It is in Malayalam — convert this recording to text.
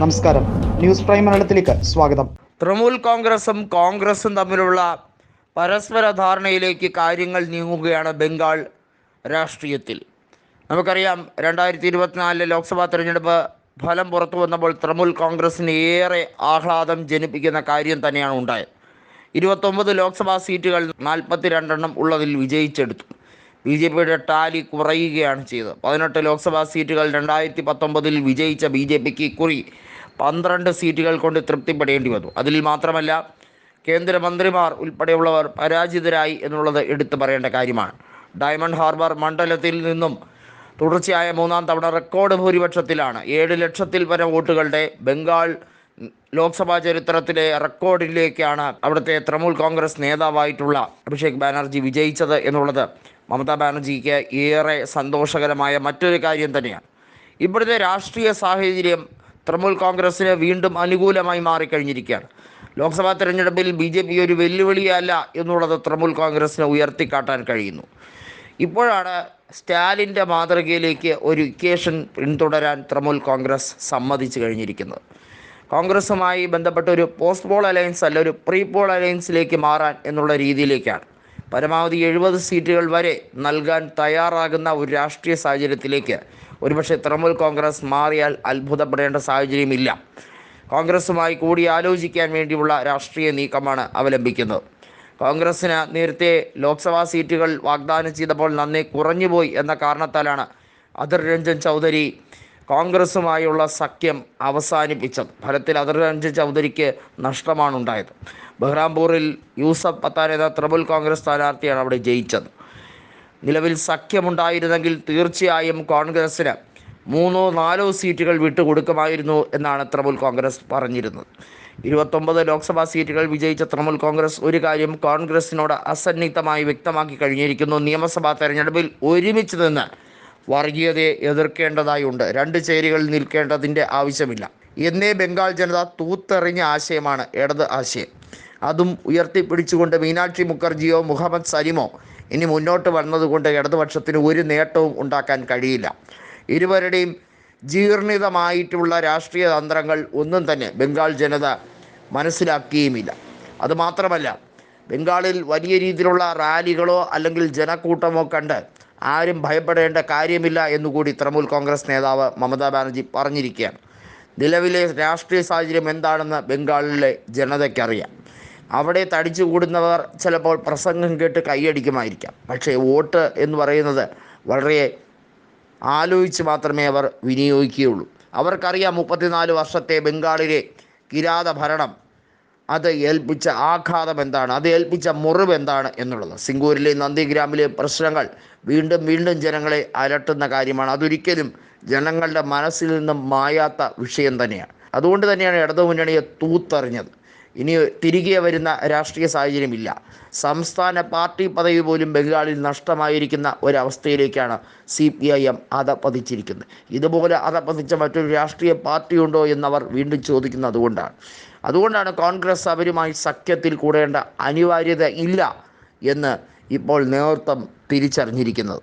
നമസ്കാരം. ന്യൂസ് പ്രൈം മലയാളത്തിലേക്ക് സ്വാഗതം. തൃണമൂൽ കോൺഗ്രസും കോൺഗ്രസും തമ്മിലുള്ള പരസ്പര ധാരണയിലേക്ക് കാര്യങ്ങൾ നീങ്ങുകയാണ് ബംഗാൾ രാഷ്ട്രീയത്തിൽ. നമുക്കറിയാം രണ്ടായിരത്തി ഇരുപത്തിനാലിലെ ലോക്സഭാ തെരഞ്ഞെടുപ്പ് ഫലം പുറത്തു വന്നപ്പോൾ തൃണമൂൽ കോൺഗ്രസിന് ഏറെ ആഹ്ലാദം ജനിപ്പിക്കുന്ന കാര്യം തന്നെയാണ് ഉണ്ടായത്. ഇരുപത്തൊമ്പത് ലോക്സഭാ സീറ്റുകൾ നാൽപ്പത്തി രണ്ടെണ്ണം ഉള്ളതിൽ വിജയിച്ചെടുത്തു. ബി ജെ പിയുടെ ടാലി കുറയുകയാണ് ചെയ്തത്. പതിനെട്ട് ലോക്സഭാ സീറ്റുകൾ രണ്ടായിരത്തി പത്തൊമ്പതിൽ വിജയിച്ച ബി ജെ പിക്ക് ഇക്കുറി പന്ത്രണ്ട് സീറ്റുകൾ കൊണ്ട് തൃപ്തിപ്പെടേണ്ടി വന്നു. അതിൽ മാത്രമല്ല കേന്ദ്രമന്ത്രിമാർ ഉൾപ്പെടെയുള്ളവർ പരാജിതരായി എന്നുള്ളത് എടുത്തു പറയേണ്ട കാര്യമാണ്. ഡയമണ്ട് ഹാർബർ മണ്ഡലത്തിൽ നിന്നും തുടർച്ചയായ മൂന്നാം തവണ റെക്കോർഡ് ഭൂരിപക്ഷത്തിലാണ്. ഏഴ് ലക്ഷത്തിൽ പരം വോട്ടുകളുടെ ബംഗാൾ ലോക്സഭാ ചരിത്രത്തിലെ റെക്കോർഡിലേക്കാണ് അവിടുത്തെ തൃണമൂൽ കോൺഗ്രസ് നേതാവായിട്ടുള്ള അഭിഷേക് ബാനർജി വിജയിച്ചത് എന്നുള്ളത് മമതാ ബാനർജിക്ക് ഏറെ സന്തോഷകരമായ മറ്റൊരു കാര്യം തന്നെയാണ്. ഇപ്പോഴത്തെ രാഷ്ട്രീയ സാഹചര്യം തൃണമൂൽ കോൺഗ്രസ്സിന് വീണ്ടും അനുകൂലമായി മാറിക്കഴിഞ്ഞിരിക്കുകയാണ്. ലോക്സഭാ തെരഞ്ഞെടുപ്പിൽ ബി ജെ പി ഒരു വെല്ലുവിളിയല്ല എന്നുള്ളത് തൃണമൂൽ കോൺഗ്രസ്സിന് ഉയർത്തിക്കാട്ടാൻ കഴിയുന്നു. ഇപ്പോഴാണ് സ്റ്റാലിന്റെ മാതൃകയിലേക്ക് ഒരു ഇക്വേഷൻ പിന്തുടരാൻ തൃണമൂൽ കോൺഗ്രസ് സമ്മതിച്ചു കഴിഞ്ഞിരിക്കുന്നത്. കോൺഗ്രസുമായി ബന്ധപ്പെട്ട ഒരു പോസ്റ്റ് പോൾ അലയൻസ് അല്ല ഒരു പ്രീ പോൾ അലയൻസിലേക്ക് മാറാൻ എന്നുള്ള രീതിയിലേക്കാണ്. പരമാവധി എഴുപത് സീറ്റുകൾ വരെ നൽകാൻ തയ്യാറാകുന്ന ഒരു രാഷ്ട്രീയ സാഹചര്യത്തിലേക്ക് ഒരുപക്ഷെ തൃണമൂൽ കോൺഗ്രസ് മാറിയാൽ അത്ഭുതപ്പെടേണ്ട സാഹചര്യമില്ല. കോൺഗ്രസുമായി കൂടി ആലോചിക്കാൻ വേണ്ടിയുള്ള രാഷ്ട്രീയ നീക്കമാണ് അവലംബിക്കുന്നത്. കോൺഗ്രസ്സിന് നേരത്തെ ലോക്സഭാ സീറ്റുകൾ വാഗ്ദാനം ചെയ്തപ്പോൾ നന്നേ കുറഞ്ഞുപോയി എന്ന കാരണത്താലാണ് അധിർ രഞ്ജൻ ചൗധരി കോൺഗ്രസുമായുള്ള സഖ്യം അവസാനിപ്പിച്ചത്. ഫലത്തിൽ അതിർരഞ്ജ് ചൗധരിക്ക് നഷ്ടമാണ് ഉണ്ടായത് ബഹ്റാംപൂറിൽ യൂസഫ് പത്താൻ എന്ന തൃണമൂൽ കോൺഗ്രസ് സ്ഥാനാർത്ഥിയാണ് അവിടെ ജയിച്ചത്. നിലവിൽ സഖ്യമുണ്ടായിരുന്നെങ്കിൽ തീർച്ചയായും കോൺഗ്രസ്സിന് മൂന്നോ നാലോ സീറ്റുകൾ വിട്ടുകൊടുക്കുമായിരുന്നു എന്നാണ് തൃണമൂൽ കോൺഗ്രസ് പറഞ്ഞിരുന്നത്. ഇരുപത്തൊമ്പത് ലോക്സഭാ സീറ്റുകൾ വിജയിച്ച തൃണമൂൽ കോൺഗ്രസ് ഒരു കാര്യം കോൺഗ്രസിനോട് അസന്നിഗ്ധമായി വ്യക്തമാക്കി കഴിഞ്ഞിരിക്കുന്നു. നിയമസഭാ തെരഞ്ഞെടുപ്പിൽ ഒരുമിച്ച് നിന്ന് വർഗീയതയെ എതിർക്കേണ്ടതായുണ്ട്. രണ്ട് ചേരികളിൽ നിൽക്കേണ്ടതിന്റെ ആവശ്യമില്ല. എന്നേ ബംഗാൾ ജനത തൂത്തെറിഞ്ഞ ആശയമാണ് ഇടത് ആശയം. അതും ഉയർത്തിപ്പിടിച്ചുകൊണ്ട് മീനാക്ഷി മുഖർജിയോ മുഹമ്മദ് സലിമോ ഇനി മുന്നോട്ട് വന്നതുകൊണ്ട് ഇടതുപക്ഷത്തിന് ഒരു നേട്ടവും ഉണ്ടാക്കാൻ കഴിയില്ല. ഇരുവരുടെയും ജീർണിതമായിട്ടുള്ള രാഷ്ട്രീയ തന്ത്രങ്ങൾ ഒന്നും തന്നെ ബംഗാൾ ജനത മനസ്സിലാക്കുകയുമില്ല അതുമാത്രമല്ല ബംഗാളിൽ വലിയ രീതിയിലുള്ള റാലികളോ അല്ലെങ്കിൽ ജനക്കൂട്ടമോ കണ്ട് ആരും ഭയപ്പെടേണ്ട കാര്യമില്ല എന്നുകൂടി തൃണമൂൽ കോൺഗ്രസ് നേതാവ് മമതാ ബാനർജി പറഞ്ഞിരിക്കുകയാണ്. നിലവിലെ രാഷ്ട്രീയ സാഹചര്യം എന്താണെന്ന് ബംഗാളിലെ ജനതയ്ക്കറിയാം. അവിടെ തടിച്ചു കൂടുന്നവർ ചിലപ്പോൾ പ്രസംഗം കേട്ട് കൈയടിക്കുമായിരിക്കാം. പക്ഷേ വോട്ട് എന്ന് പറയുന്നത് വളരെ ആലോചിച്ച് മാത്രമേ അവർ വിനിയോഗിക്കുകയുള്ളൂ. അവർക്കറിയാം മുപ്പത്തിനാല് വർഷത്തെ ബംഗാളിലെ കിരാത ഭരണം അത് ഏൽപ്പിച്ച ആഘാതം എന്താണ്? അത് ഏൽപ്പിച്ച മുറിവ് എന്താണ് എന്നുള്ളത്. സിംഗൂരിലെ നന്ദിഗ്രാമിലെ പ്രശ്നങ്ങൾ വീണ്ടും വീണ്ടും ജനങ്ങളെ അലട്ടുന്ന കാര്യമാണ്. അതൊരിക്കലും ജനങ്ങളുടെ മനസ്സിൽ നിന്നും മായാത്ത വിഷയം തന്നെയാണ്. അതുകൊണ്ട് തന്നെയാണ് ഇടതുമുന്നണിയെ തൂത്തറിഞ്ഞത്. ഇനി തിരികെ വരുന്ന രാഷ്ട്രീയ സാഹചര്യമില്ല. സംസ്ഥാന പാർട്ടി പദവി പോലും ബംഗാളിൽ നഷ്ടമായിരിക്കുന്ന ഒരവസ്ഥയിലേക്കാണ് സി പി ഐ എം അതപ്പതിച്ചിരിക്കുന്നത് ഇതുപോലെ പതിച്ച മറ്റൊരു രാഷ്ട്രീയ പാർട്ടിയുണ്ടോ എന്നവർ വീണ്ടും ചോദിക്കുന്നത് അതുകൊണ്ടാണ് അതുകൊണ്ടാണ് കോൺഗ്രസ് അവരുമായി സഖ്യത്തിൽ കൂടേണ്ട അനിവാര്യത ഇല്ല എന്ന് ഇപ്പോൾ നേതൃത്വം തിരിച്ചറിഞ്ഞിരിക്കുന്നത്.